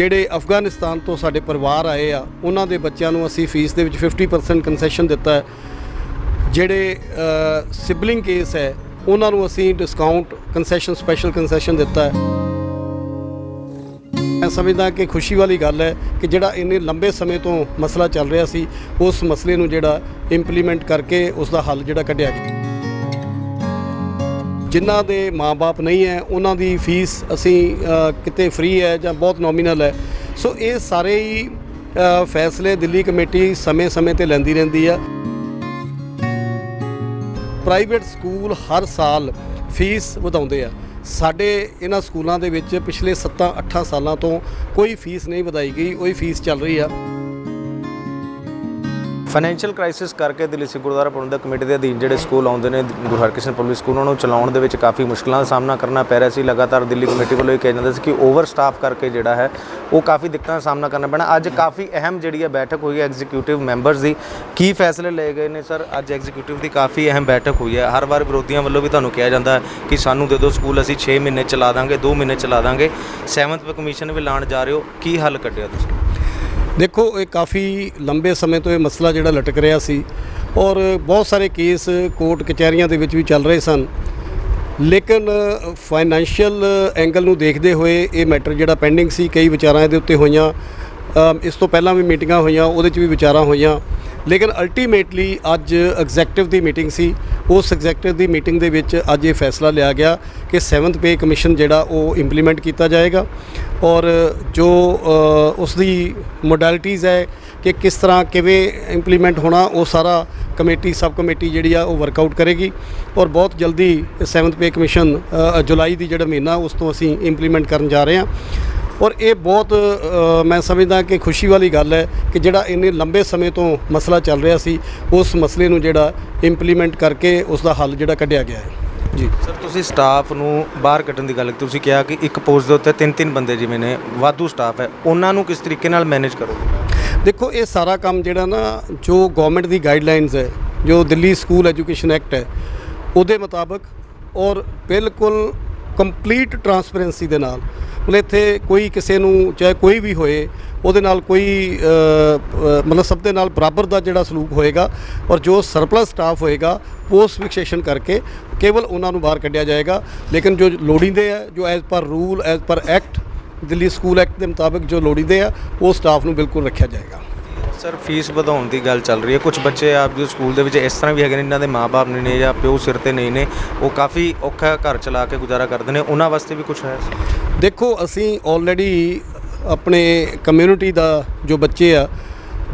ਜਿਹੜੇ ਅਫਗਾਨਿਸਤਾਨ ਤੋਂ ਸਾਡੇ ਪਰਿਵਾਰ ਆਏ ਆ, ਉਹਨਾਂ ਦੇ ਬੱਚਿਆਂ ਨੂੰ ਅਸੀਂ ਫੀਸ ਦੇ ਵਿੱਚ 50% ਕਨਸੈਸ਼ਨ ਦਿੱਤਾ ਹੈ। ਜਿਹੜੇ ਸਿਬਲਿੰਗ ਕੇਸ ਹੈ, ਉਹਨਾਂ ਨੂੰ ਅਸੀਂ ਡਿਸਕਾਊਂਟ ਕਨਸੈਸ਼ਨ ਸਪੈਸ਼ਲ ਕਨਸੈਸ਼ਨ ਦਿੱਤਾ ਹੈ। ਮੈਂ ਸਮਝਦਾ ਕਿ ਖੁਸ਼ੀ ਵਾਲੀ ਗੱਲ ਹੈ ਕਿ ਜਿਹੜਾ ਇੰਨੇ ਲੰਬੇ ਸਮੇਂ ਤੋਂ ਮਸਲਾ ਚੱਲ ਰਿਹਾ ਸੀ, ਉਸ ਮਸਲੇ ਨੂੰ ਜਿਹੜਾ ਇੰਪਲੀਮੈਂਟ ਕਰਕੇ ਉਸ ਦਾ ਹੱਲ ਜਿਹੜਾ ਕੱਢਿਆ ਗਿਆ। ਜਿਨ੍ਹਾਂ ਦੇ ਮਾਪੇ ਨਹੀਂ ਹੈ, ਉਹਨਾਂ ਦੀ ਫੀਸ ਅਸੀਂ ਕਿਤੇ ਫ੍ਰੀ ਹੈ ਜਾਂ ਬਹੁਤ ਨੋਮੀਨਲ ਹੈ। ਸੋ ਇਹ ਸਾਰੇ ਹੀ ਫੈਸਲੇ ਦਿੱਲੀ ਕਮੇਟੀ ਸਮੇਂ-ਸਮੇਂ ਤੇ ਲੈਂਦੀ ਰਹਿੰਦੀ ਆ। ਪ੍ਰਾਈਵੇਟ ਸਕੂਲ ਹਰ ਸਾਲ ਫੀਸ ਵਧਾਉਂਦੇ ਆ। ਸਾਡੇ ਇਹਨਾਂ ਸਕੂਲਾਂ ਦੇ ਵਿੱਚ ਪਿਛਲੇ 7-8 ਸਾਲਾਂ ਤੋਂ ਕੋਈ ਫੀਸ ਨਹੀਂ ਵਧਾਈ ਗਈ, ਉਹੀ ਫੀਸ ਚੱਲ ਰਹੀ ਆ। ਫਾਈਨੈਂਸ਼ੀਅਲ ਕ੍ਰਾਈਸਿਸ ਕਰਕੇ ਦਿੱਲੀ ਸਿੱਖ ਗੁਰਦੁਆਰਾ ਪ੍ਰਬੰਧਕ ਕਮੇਟੀ ਦੇ ਅਧੀਨ ਜਿਹੜੇ ਸਕੂਲ ਆਉਂਦੇ ਨੇ, ਗੁਰੂ ਹਰਕ੍ਰਿਸ਼ਨ ਪਬਲਿਕ ਸਕੂਲ, ਉਹਨਾਂ ਨੂੰ ਚਲਾਉਣ ਦੇ ਵਿੱਚ ਕਾਫੀ ਮੁਸ਼ਕਲਾਂ ਦਾ ਸਾਹਮਣਾ ਕਰਨਾ ਪੈ ਰਿਹਾ ਸੀ। ਲਗਾਤਾਰ ਦਿੱਲੀ ਕਮੇਟੀ ਵੱਲੋਂ ਇਹ ਕਿਹਾ ਜਾਂਦਾ ਸੀ ਕਿ ਓਵਰ ਸਟਾਫ ਕਰਕੇ ਜਿਹੜਾ ਹੈ, ਉਹ ਕਾਫੀ ਦਿੱਕਤਾਂ ਦਾ ਸਾਹਮਣਾ ਕਰਨਾ ਪੈਣਾ। ਅੱਜ ਕਾਫੀ ਅਹਿਮ ਜਿਹੜੀ ਹੈ ਬੈਠਕ ਹੋਈ ਹੈ ਐਗਜ਼ੀਕਿਊਟਿਵ ਮੈਂਬਰਸ ਦੀ। ਕੀ ਫੈਸਲੇ ਲਏ ਗਏ ਨੇ ਸਰ? ਅੱਜ ਐਗਜ਼ੀਕਿਊਟਿਵ ਦੀ ਕਾਫੀ ਅਹਿਮ ਬੈਠਕ ਹੋਈ ਹੈ। ਹਰ ਵਾਰ ਵਿਰੋਧੀਆਂ ਵੱਲੋਂ ਵੀ ਤੁਹਾਨੂੰ ਕਿਹਾ ਜਾਂਦਾ ਕਿ ਸਾਨੂੰ ਦੇ ਦਿਓ ਸਕੂਲ, ਅਸੀਂ 6 ਮਹੀਨੇ ਚਲਾ ਦਾਂਗੇ 2 ਮਹੀਨੇ ਚਲਾ ਦਾਂਗੇ। 7th ਕਮਿਸ਼ਨ ਵੀ ਲਾਣ ਜਾ ਰਹੇ ਹੋ। ਕੀ ਹੱਲ ਕੱਢਿਆ ਤੁਸੀਂ? ਦੇਖੋ, ਇਹ ਕਾਫੀ ਲੰਬੇ ਸਮੇਂ ਤੋਂ ਇਹ ਮਸਲਾ ਜਿਹੜਾ ਲਟਕ ਰਿਹਾ ਸੀ ਔਰ ਬਹੁਤ ਸਾਰੇ ਕੇਸ ਕੋਰਟ ਕਚਹਿਰੀਆਂ ਦੇ ਵਿੱਚ ਵੀ ਚੱਲ ਰਹੇ ਸਨ। ਲੇਕਿਨ ਫਾਈਨੈਂਸ਼ੀਅਲ ਐਂਗਲ ਨੂੰ ਦੇਖਦੇ ਹੋਏ ਇਹ ਮੈਟਰ ਜਿਹੜਾ ਪੈਂਡਿੰਗ ਸੀ, ਕਈ ਵਿਚਾਰਾਂ ਇਹਦੇ ਉੱਤੇ ਹੋਈਆਂ। ਇਸ ਤੋਂ ਪਹਿਲਾਂ ਵੀ ਮੀਟਿੰਗਾਂ ਹੋਈਆਂ, ਉਹਦੇ 'ਚ ਵੀ ਵਿਚਾਰਾਂ ਹੋਈਆਂ। ਲੇਕਿਨ ਅਲਟੀਮੇਟਲੀ ਅੱਜ ਐਗਜ਼ੈਕਟਿਵ ਦੀ ਮੀਟਿੰਗ ਸੀ। ਉਸ ਐਗਜ਼ੈਕਟਿਵ ਦੀ ਮੀਟਿੰਗ ਦੇ ਵਿੱਚ ਅੱਜ ਇਹ ਫੈਸਲਾ ਲਿਆ ਗਿਆ ਕਿ 7th ਪੇ ਕਮਿਸ਼ਨ ਜਿਹੜਾ ਉਹ ਇੰਪਲੀਮੈਂਟ ਕੀਤਾ ਜਾਏਗਾ ਔਰ ਜੋ ਅ, ਉਸ ਦੀ ਮੋਡੈਲਿਟੀਜ਼ ਹੈ ਕਿ ਕਿਸ ਤਰ੍ਹਾਂ ਕਿਵੇਂ ਇੰਪਲੀਮੈਂਟ ਹੋਣਾ ਉਹ ਸਾਰਾ ਕਮੇਟੀ ਸਬ ਕਮੇਟੀ ਜਿਹੜੀ ਆ ਉਹ ਵਰਕਆਊਟ ਕਰੇਗੀ ਔਰ ਬਹੁਤ ਜਲਦੀ 7th ਪੇ ਕਮਿਸ਼ਨ ਜੁਲਾਈ ਦੀ ਜਿਹੜਾ ਮਹੀਨਾ ਉਸ ਤੋਂ ਅਸੀਂ ਇੰਪਲੀਮੈਂਟ ਕਰਨ ਜਾ ਰਹੇ ਹਾਂ। ਔਰ ਇਹ ਬਹੁਤ ਮੈਂ ਸਮਝਦਾ ਕਿ ਖੁਸ਼ੀ ਵਾਲੀ ਗੱਲ ਹੈ ਕਿ ਜਿਹੜਾ ਇੰਨੇ ਲੰਬੇ ਸਮੇਂ ਤੋਂ ਮਸਲਾ ਚੱਲ ਰਿਹਾ ਸੀ ਉਸ ਮਸਲੇ ਨੂੰ ਜਿਹੜਾ ਇੰਪਲੀਮੈਂਟ ਕਰਕੇ ਉਸ ਦਾ ਹੱਲ ਜਿਹੜਾ ਕੱਢਿਆ ਗਿਆ ਹੈ। ਜੀ। ਸਰ ਤੁਸੀਂ ਸਟਾਫ ਨੂੰ ਬਾਹਰ ਕੱਢਣ ਦੀ ਗੱਲ ਤੁਸੀਂ ਕਿਹਾ ਕਿ ਇੱਕ ਪੋਸਟ ਦੇ ਉੱਤੇ ਤਿੰਨ ਤਿੰਨ ਬੰਦੇ ਜਿਵੇਂ ਨੇ ਵਾਧੂ ਸਟਾਫ ਹੈ ਉਹਨਾਂ ਨੂੰ ਕਿਸ ਤਰੀਕੇ ਨਾਲ ਮੈਨੇਜ ਕਰੋਗੇ? ਦੇਖੋ ਇਹ ਸਾਰਾ ਕੰਮ ਜਿਹੜਾ ਨਾ ਜੋ ਗਵਰਨਮੈਂਟ ਦੀ ਗਾਈਡਲਾਈਨਸ ਹੈ ਜੋ ਦਿੱਲੀ ਸਕੂਲ ਐਜੂਕੇਸ਼ਨ ਐਕਟ ਹੈ ਉਹਦੇ ਮੁਤਾਬਕ ਔਰ ਬਿਲਕੁਲ ਕੰਪਲੀਟ ਟਰਾਂਸਪੇਰੈਂਸੀ ਦੇ ਨਾਲ ਮਤਲਬ ਇੱਥੇ ਕੋਈ ਕਿਸੇ ਨੂੰ, ਚਾਹੇ ਕੋਈ ਵੀ ਹੋਏ, ਉਹਦੇ ਨਾਲ ਕੋਈ ਮਤਲਬ ਸਭ ਦੇ ਨਾਲ ਬਰਾਬਰ ਦਾ ਜਿਹੜਾ ਸਲੂਕ ਹੋਏਗਾ ਔਰ ਜੋ ਸਰਪਲਸ ਸਟਾਫ ਹੋਏਗਾ, ਪੋਸਟ ਫਿਕਸੇਸ਼ਨ ਕਰਕੇ ਕੇਵਲ ਉਹਨਾਂ ਨੂੰ ਬਾਹਰ ਕੱਢਿਆ ਜਾਏਗਾ। ਲੇਕਿਨ ਜੋ ਲੋੜੀਂਦੇ ਆ, ਜੋ as per rule as per act Delhi school act ਦੇ ਮੁਤਾਬਕ ਜੋ ਲੋੜੀਂਦੇ ਆ, ਉਹ ਸਟਾਫ ਨੂੰ ਬਿਲਕੁਲ ਰੱਖਿਆ ਜਾਏਗਾ। ਸਰ ਫੀਸ ਵਧਾਉਣ ਦੀ ਗੱਲ ਚੱਲ ਰਹੀ ਹੈ। ਕੁਝ ਬੱਚੇ ਆਪ ਜੋ ਸਕੂਲ ਦੇ ਵਿੱਚ ਇਸ ਤਰ੍ਹਾਂ ਵੀ ਹੈਗੇ ਨੇ ਇਹਨਾਂ ਦੇ ਮਾਪੇ ਨਹੀਂ ਨੇ ਜਾਂ ਪਿਓ ਸਿਰ ਤੇ ਨਹੀਂ ਨੇ, ਉਹ ਕਾਫੀ ਔਖਾ ਘਰ ਚਲਾ ਕੇ ਗੁਜ਼ਾਰਾ ਕਰਦੇ ਨੇ। ਉਹਨਾਂ ਵਾਸਤੇ ਵੀ ਕੁਝ ਹੈ? ਦੇਖੋ, ਅਸੀਂ ਆਲਰੇਡੀ ਆਪਣੇ ਕਮਿਊਨਿਟੀ ਦਾ ਜੋ ਬੱਚੇ ਆ,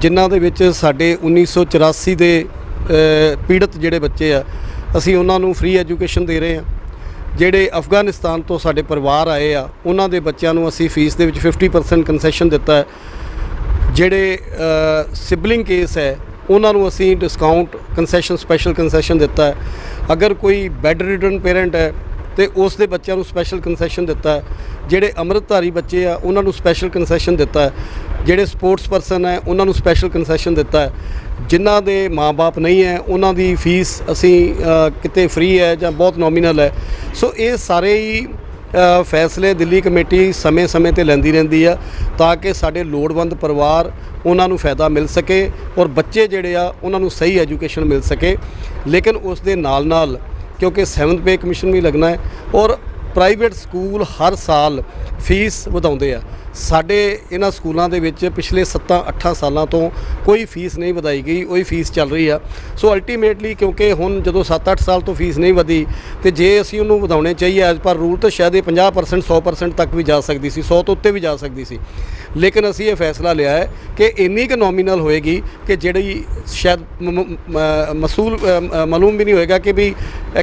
ਜਿਨ੍ਹਾਂ ਦੇ ਵਿੱਚ ਸਾਡੇ 1984 ਦੇ ਪੀੜਤ ਜਿਹੜੇ ਬੱਚੇ ਆ, ਅਸੀਂ ਉਹਨਾਂ ਨੂੰ ਫ੍ਰੀ ਐਜੂਕੇਸ਼ਨ ਦੇ ਰਹੇ ਆ ਜਿਹੜੇ ਅਫਗਾਨਿਸਤਾਨ ਤੋਂ ਸਾਡੇ ਪਰਿਵਾਰ ਆਏ ਆ, ਉਹਨਾਂ ਦੇ ਬੱਚਿਆਂ ਨੂੰ ਅਸੀਂ ਫੀਸ ਦੇ ਵਿੱਚ 50% ਕਨਸੈਸ਼ਨ ਦਿੱਤਾ ਹੈ। ਜਿਹੜੇ ਸਿਬਲਿੰਗ ਕੇਸ ਹੈ, ਉਹਨਾਂ ਨੂੰ ਅਸੀਂ ਡਿਸਕਾਊਂਟ ਕਨਸੈਸ਼ਨ ਸਪੈਸ਼ਲ ਕਨਸੈਸ਼ਨ ਦਿੱਤਾ ਹੈ। ਅਗਰ ਕੋਈ ਬੈੱਡ ਰਿਡਨ ਪੇਰੈਂਟ ਹੈ ਤੇ ਉਸ ਦੇ ਬੱਚਿਆਂ ਨੂੰ ਸਪੈਸ਼ਲ ਕਨਸੈਸ਼ਨ ਦਿੱਤਾ ਹੈ। ਜਿਹੜੇ ਅੰਮ੍ਰਿਤਧਾਰੀ ਬੱਚੇ ਆ, ਉਹਨਾਂ ਨੂੰ ਸਪੈਸ਼ਲ ਕਨਸੈਸ਼ਨ ਦਿੱਤਾ ਹੈ। ਜਿਹੜੇ ਸਪੋਰਟਸ ਪਰਸਨ ਹੈ, ਉਹਨਾਂ ਨੂੰ ਸਪੈਸ਼ਲ ਕਨਸੈਸ਼ਨ ਦਿੱਤਾ ਹੈ। ਜਿਨ੍ਹਾਂ ਦੇ ਮਾਪੇ ਨਹੀਂ ਹੈ, ਉਹਨਾਂ ਦੀ ਫੀਸ ਅਸੀਂ ਕਿਤੇ ਫ੍ਰੀ ਹੈ ਜਾਂ ਬਹੁਤ ਨੋਮੀਨਲ ਹੈ। ਸੋ ਇਹ ਸਾਰੇ ਹੀ ਫੈਸਲੇ ਦਿੱਲੀ ਕਮੇਟੀ ਸਮੇਂ-ਸਮੇਂ ਤੇ ਲੈਂਦੀ ਰਹਿੰਦੀ ਆ ਤਾਂ ਕਿ ਸਾਡੇ ਲੋੜਵੰਦ ਪਰਿਵਾਰ ਉਹਨਾਂ ਨੂੰ ਫਾਇਦਾ ਮਿਲ ਸਕੇ ਔਰ ਬੱਚੇ ਜਿਹੜੇ ਆ, ਉਹਨਾਂ ਨੂੰ ਸਹੀ ਐਜੂਕੇਸ਼ਨ ਮਿਲ ਸਕੇ। ਲੇਕਿਨ ਉਸ ਦੇ ਨਾਲ-ਨਾਲ ਕਿਉਂਕਿ 7th ਪੇ ਕਮਿਸ਼ਨ ਵੀ ਲੱਗਣਾ ਹੈ ਔਰ ਪ੍ਰਾਈਵੇਟ ਸਕੂਲ ਹਰ ਸਾਲ ਫੀਸ ਵਧਾਉਂਦੇ ਆ। ਸਾਡੇ ਇਹਨਾਂ ਸਕੂਲਾਂ ਦੇ ਵਿੱਚ ਪਿਛਲੇ 7-8 ਸਾਲਾਂ ਤੋਂ ਕੋਈ ਫੀਸ ਨਹੀਂ ਵਧਾਈ ਗਈ ਉਹੀ ਫੀਸ ਚੱਲ ਰਹੀ ਆ। ਸੋ ਅਲਟੀਮੇਟਲੀ ਕਿਉਂਕਿ ਹੁਣ ਜਦੋਂ 7-8 ਸਾਲ ਤੋਂ ਫੀਸ ਨਹੀਂ ਵਧੀ ਤੇ ਜੇ ਅਸੀਂ ਉਹਨੂੰ ਵਧਾਉਣੇ ਚਾਹੀਏ ਐਜ਼ ਪਰ ਰੂਲ ਤਾਂ ਸ਼ਾਇਦ ਇਹ 50% 100% ਤੱਕ ਵੀ ਜਾ ਸਕਦੀ ਸੀ 100 ਤੋਂ ਉੱਤੇ ਵੀ ਜਾ ਸਕਦੀ ਸੀ। ਲੇਕਿਨ ਅਸੀਂ ਇਹ ਫੈਸਲਾ ਲਿਆ ਹੈ ਕਿ ਇੰਨੀ ਕੁ ਨੋਮੀਨਲ ਹੋਏਗੀ ਕਿ ਜਿਹੜੀ ਸ਼ਾਇਦ ਮਸੂਲ ਅ, ਮਾਲੂਮ ਵੀ ਨਹੀਂ ਹੋਏਗਾ ਕਿ ਵੀ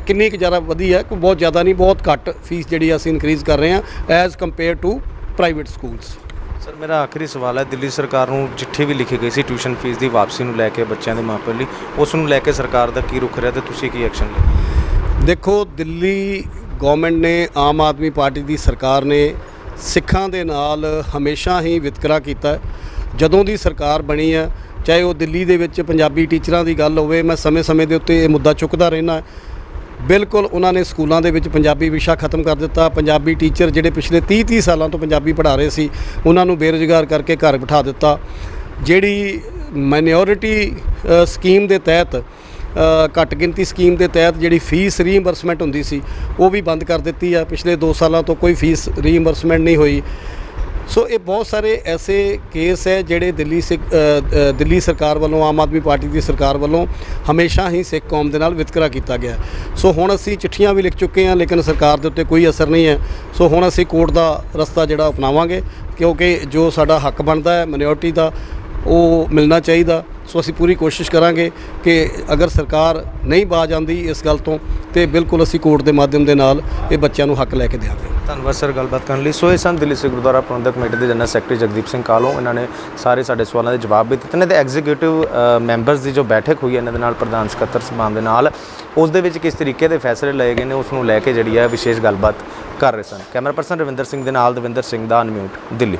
ਕਿੰਨੀ ਕੁ ਜ਼ਿਆਦਾ ਵਧੀ ਹੈ ਕੋਈ ਬਹੁਤ ਜ਼ਿਆਦਾ ਨਹੀਂ ਬਹੁਤ ਘੱਟ ਫੀਸ ਜਿਹੜੀ ਅਸੀਂ ਇਨਕਰੀਜ਼ ਕਰ ਰਹੇ ਹਾਂ as compared to private schools sir ਮੇਰਾ ਆਖਰੀ ਸਵਾਲ ਹੈ ਦਿੱਲੀ ਸਰਕਾਰ ਨੂੰ ਚਿੱਠੀ ਵੀ ਲਿਖੀ ਗਈ ਸੀ ਟਿਊਸ਼ਨ ਫੀਸ ਦੀ ਵਾਪਸੀ ਨੂੰ ਲੈ ਕੇ ਬੱਚਿਆਂ ਦੇ ਮਾਪਿਆਂ ਲਈ। ਉਸ ਨੂੰ ਲੈ ਕੇ ਸਰਕਾਰ ਦਾ ਕੀ ਰੁਖ ਰਿਹਾ ਤੇ ਤੁਸੀਂ ਕੀ ਐਕਸ਼ਨ ਲਿਆ? ਦੇਖੋ ਦਿੱਲੀ ਗਵਰਨਮੈਂਟ ਨੇ ਆਮ ਆਦਮੀ ਪਾਰਟੀ ਦੀ ਸਰਕਾਰ ਨੇ ਸਿੱਖਾਂ ਦੇ ਨਾਲ ਹਮੇਸ਼ਾ ਹੀ ਵਿਤਕਰਾ ਕੀਤਾ। ਜਦੋਂ ਦੀ ਸਰਕਾਰ ਬਣੀ ਹੈ ਚਾਹੇ ਉਹ ਦਿੱਲੀ ਦੇ ਵਿੱਚ ਪੰਜਾਬੀ ਟੀਚਰਾਂ ਦੀ ਗੱਲ ਹੋਵੇ ਮੈਂ ਸਮੇਂ-ਸਮੇਂ ਦੇ ਉੱਤੇ ਇਹ ਮੁੱਦਾ ਚੁੱਕਦਾ ਰਹਿਣਾ ਬਿਲਕੁਲ ਉਹਨਾਂ ਨੇ ਸਕੂਲਾਂ ਦੇ ਵਿੱਚ ਪੰਜਾਬੀ ਵਿਸ਼ਾ ਖਤਮ ਕਰ ਦਿੱਤਾ। ਪੰਜਾਬੀ ਟੀਚਰ ਜਿਹੜੇ ਪਿਛਲੇ 30 30 ਸਾਲਾਂ ਤੋਂ ਪੰਜਾਬੀ ਪੜ੍ਹਾ ਰਹੇ ਸੀ, ਉਹਨਾਂ ਨੂੰ ਬੇਰੁਜ਼ਗਾਰ ਕਰਕੇ ਘਰ ਬਿਠਾ ਦਿੱਤਾ। ਜਿਹੜੀ ਮਾਈਨੋਰਿਟੀ ਸਕੀਮ ਦੇ ਤਹਿਤ ਘੱਟ ਗਿਣਤੀ ਸਕੀਮ ਦੇ ਤਹਿਤ ਜਿਹੜੀ ਫੀਸ ਰੀਇੰਬਰਸਮੈਂਟ ਹੁੰਦੀ ਸੀ, ਉਹ ਵੀ ਬੰਦ ਕਰ ਦਿੱਤੀ ਆ। ਪਿਛਲੇ 2 ਸਾਲਾਂ ਤੋਂ ਕੋਈ ਫੀਸ ਰੀਇੰਬਰਸਮੈਂਟ ਨਹੀਂ ਹੋਈ। ਸੋ ਇਹ ਬਹੁਤ ਸਾਰੇ ਐਸੇ ਕੇਸ ਹੈ ਜਿਹੜੇ ਦਿੱਲੀ ਸਿੱਖ ਦਿੱਲੀ ਸਰਕਾਰ ਵੱਲੋਂ, ਆਮ ਆਦਮੀ ਪਾਰਟੀ ਦੀ ਸਰਕਾਰ ਵੱਲੋਂ ਹਮੇਸ਼ਾ ਹੀ ਸਿੱਖ ਕੌਮ ਦੇ ਨਾਲ ਵਿਤਕਰਾ ਕੀਤਾ ਗਿਆ ਸੋ ਹੁਣ ਅਸੀਂ ਚਿੱਠੀਆਂ ਵੀ ਲਿਖ ਚੁੱਕੇ ਹਾਂ, ਲੇਕਿਨ ਸਰਕਾਰ ਦੇ ਉੱਤੇ ਕੋਈ ਅਸਰ ਨਹੀਂ ਹੈ। ਸੋ ਹੁਣ ਅਸੀਂ ਕੋਰਟ ਦਾ ਰਸਤਾ ਜਿਹੜਾ ਅਪਣਾਵਾਂਗੇ, ਕਿਉਂਕਿ ਜੋ ਸਾਡਾ ਹੱਕ ਬਣਦਾ ਹੈ ਮਿਨੋਰਟੀ ਦਾ, ਉਹ ਮਿਲਣਾ ਚਾਹੀਦਾ। ਸੋ ਅਸੀਂ ਪੂਰੀ ਕੋਸ਼ਿਸ਼ ਕਰਾਂਗੇ ਕਿ ਅਗਰ ਸਰਕਾਰ ਨਹੀਂ ਬਾਜ ਆਉਂਦੀ ਇਸ ਗੱਲ ਤੋਂ ਤੇ ਬਿਲਕੁਲ ਅਸੀਂ ਕੋਰਟ ਦੇ ਮਾਧਿਅਮ ਦੇ ਨਾਲ ਇਹ ਬੱਚਿਆਂ ਨੂੰ ਹੱਕ ਲੈ ਕੇ ਦੇਵਾਂਗੇ ਧੰਨਵਾਦ ਸਰ, ਗੱਲਬਾਤ ਕਰਨ ਲਈ। ਸੋ ਇਹ ਸਨ ਦਿੱਲੀ ਸਿੱਖ ਗੁਰਦੁਆਰਾ ਪ੍ਰਬੰਧਕ ਕਮੇਟੀ ਦੇ ਜਨਰਲ ਸੈਕਟਰੀ ਜਗਦੀਪ ਸਿੰਘ ਕਾਲੋਂ। ਇਹਨਾਂ ਨੇ ਸਾਰੇ ਸਾਡੇ ਸਵਾਲਾਂ ਦੇ ਜਵਾਬ ਵੀ ਦਿੱਤੇ ਨੇ ਤੇ ਐਗਜ਼ੀਕਿਊਟਿਵ ਮੈਂਬਰਸ ਦੀ ਜੋ ਬੈਠਕ ਹੋਈ ਹੈ, ਇਹਨਾਂ ਦੇ ਨਾਲ ਪ੍ਰਧਾਨ ਸਕੱਤਰ ਸਮਾਨ ਦੇ ਨਾਲ, ਉਸ ਦੇ ਵਿੱਚ ਕਿਸ ਤਰੀਕੇ ਦੇ ਫੈਸਲੇ ਲਏ ਗਏ ਨੇ, ਉਸ ਨੂੰ ਲੈ ਕੇ ਜਿਹੜੀ ਹੈ ਵਿਸ਼ੇਸ਼ ਗੱਲਬਾਤ ਕਰ ਰਹੇ ਸਨ। ਕੈਮਰਾ ਪਰਸਨ ਰਵਿੰਦਰ ਸਿੰਘ ਦੇ ਨਾਲ ਦਵਿੰਦਰ ਸਿੰਘ ਦਾ ਅਨਮਿਊਟ, ਦਿੱਲੀ।